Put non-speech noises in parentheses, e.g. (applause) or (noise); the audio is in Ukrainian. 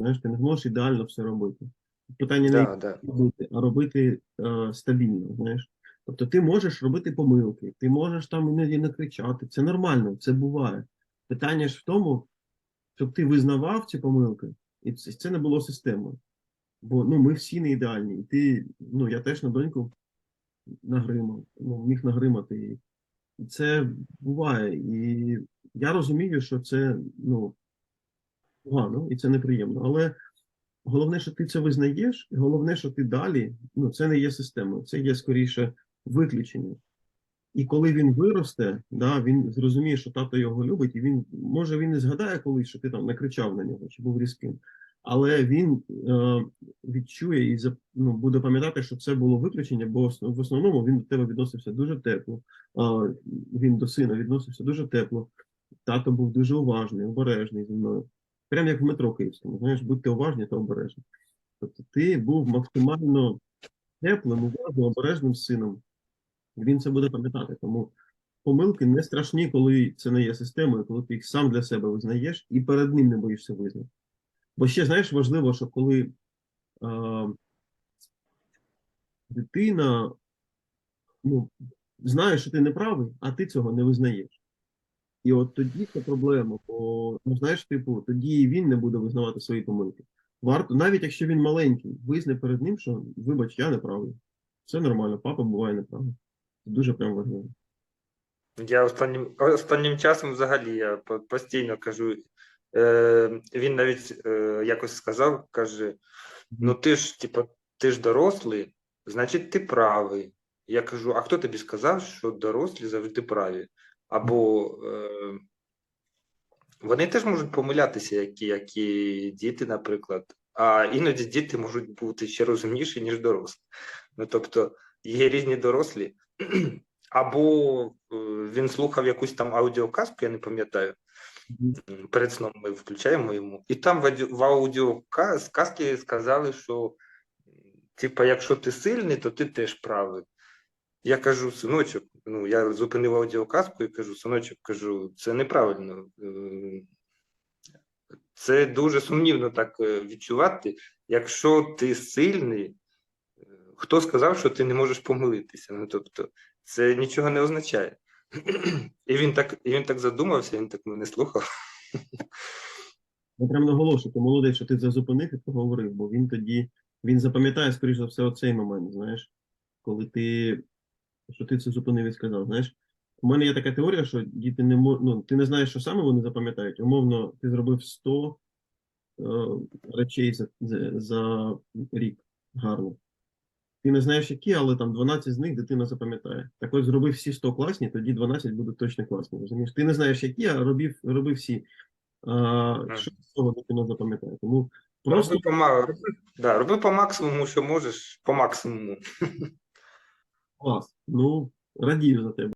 Знаєш, ти не зможеш ідеально все робити. Питання не Да, да. робити, а робити е, стабільно, знаєш. Тобто ти можеш робити помилки, ти можеш там іноді накричати. Це нормально, це буває. Питання ж в тому, щоб ти визнавав ці помилки, і це, це не було системою. Бо ну, ми всі не ідеальні. І ти, ну, я теж на доньку нагримав, ну, міг нагримати її. І це буває. І я розумію, що це ну, погано і це неприємно. Але головне, що ти це визнаєш, і головне, що ти далі, ну, це не є системою, це є скоріше виключення. І коли він виросте, да, він зрозуміє, що тато його любить, і він, може, він не згадає колись, що ти там накричав на нього чи був різким. Але він е, відчує і ну, буде пам'ятати, що це було виключення, бо в основному він до тебе відносився дуже тепло. Е, він до сина відносився дуже тепло. Тато був дуже уважний, обережний зі мною. Прям як в метро київському. Знаєш, будьте уважні та обережні. Тобто ти був максимально теплим, уважним, обережним сином. Він це буде пам'ятати. Тому помилки не страшні, коли це не є системою, коли ти їх сам для себе визнаєш і перед ним не боїшся визнати. Бо ще, знаєш, важливо, що коли е, дитина ну, знає, що ти не правий, а ти цього не визнаєш. І от тоді це проблема, бо ну, знаєш, типу, тоді він не буде визнавати свої помилки. Варто, навіть якщо він маленький, визнай перед ним, що вибач, я не правий. Все нормально, папа буває неправий. Це дуже прям важливо. Я останнім, останнім часом взагалі я постійно кажу. Е, він навіть е, якось сказав, каже: ну ти ж, типу, ти ж дорослий, значить, ти правий. Я кажу: а хто тобі сказав, що дорослі завжди праві? Або е, вони теж можуть помилятися, як і, як і діти, наприклад. А іноді діти можуть бути ще розумніші, ніж дорослі. Ну, тобто, є різні дорослі. (clears throat) Або е, він слухав якусь там аудіоказку, я не пам'ятаю. Перед сном ми включаємо йому. І там в, аудіо, в аудіоказці сказали, що типа, якщо ти сильний, то ти теж правий. Я кажу, синочок, ну я зупинив аудіоказку і кажу, синочок, кажу, це неправильно. Е, Це дуже сумнівно так е, відчувати. Якщо ти сильний, е, хто сказав, що ти не можеш помилитися? Ну тобто, це нічого не означає. І він так, і він так задумався, він так мене слухав. Я прям наголошую, ти молодець, що ти це зупинив і поговорив, бо він тоді він запам'ятає, скоріш за все, оцей момент, знаєш, коли ти що ти це зупинив і сказав. Знаєш, у мене є така теорія, що діти не мо... ну, ти не знаєш, що саме вони запам'ятають. Умовно, ти зробив 100 е, речей за, за, за рік гарно. Ти не знаєш, які, але там 12 з них дитина запам'ятає. Так ось зробив всі 100 класні, тоді 12 будуть точно класні. Розумієш? Ти не знаєш, які, а робив, робив всі. А, що з цього дитина запам'ятає? Тому просто Роби по, да, роби по максимуму, що можеш, по максимуму. Клас. Ну, радію за тебе.